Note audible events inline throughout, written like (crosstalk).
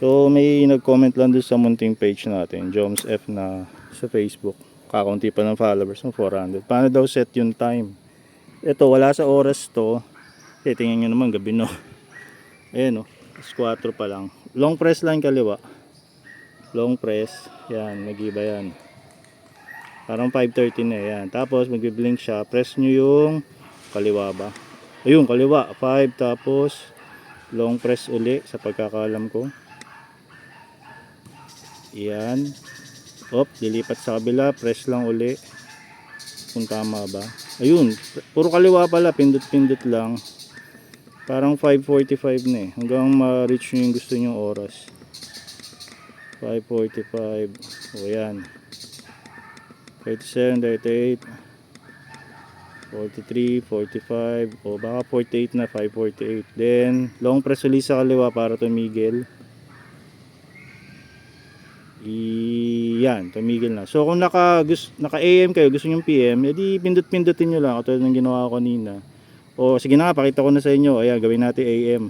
So may nag-comment lang doon sa munting page natin, Joms F na sa Facebook. Kakaunti pa ng followers ng 400. Paano daw set yung time? Ito, wala sa oras to. Eh, tingnan nyo naman, gabi no. (laughs) Ayan o, is 4 pa lang. Long press lang kaliwa. Long press. Yan, nag-iba yan. Parang 5.30 na yan. Tapos magbi-blink siya. Press nyo yung kaliwa ba? Ayun, kaliwa. 5 tapos long press uli sa pagkakalam ko. Yan. Op, lilipat sa kabila. Press lang uli. Kung tama ba. Ayun. Puro kaliwa pala. Pindot-pindot lang. Parang 5.45 na eh. Hanggang ma-reach nyo yung gusto nyong oras. 5.45. O yan. 37, 38. 43, 45. O baka 48 na. 5.48. Then, long press ulit sa kaliwa para tumigil. Iyan, tumigil na. So kung naka, gus, naka AM kayo, gusto nyo PM, edi pindot-pindutin nyo lang katulad ng ginawa ko kanina. O sige na, pakita ko na sa inyo. Ayan, gawin natin AM.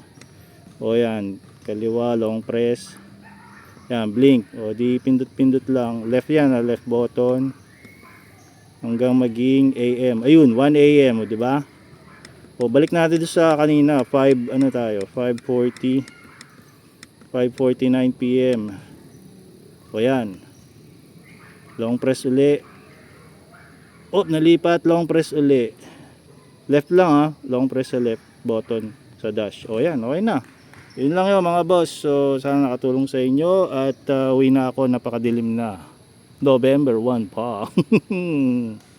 O yan, kaliwa, long press. Yan, blink. O di pindot-pindot lang. Left yan, ah, left button. Hanggang maging AM. Ayun, 1 AM, o di ba? O balik natin doon sa kanina, 5 ano tayo, 5:40 5:49 PM. O yan. Long press uli. Oh, nalipat long press uli. Left lang ha, long press sa left button sa dash. O yan, okay na. Yun lang yun mga boss. So sana nakatulong sa inyo at uh, uwi na ako napakadilim na. November 1 pa. (laughs)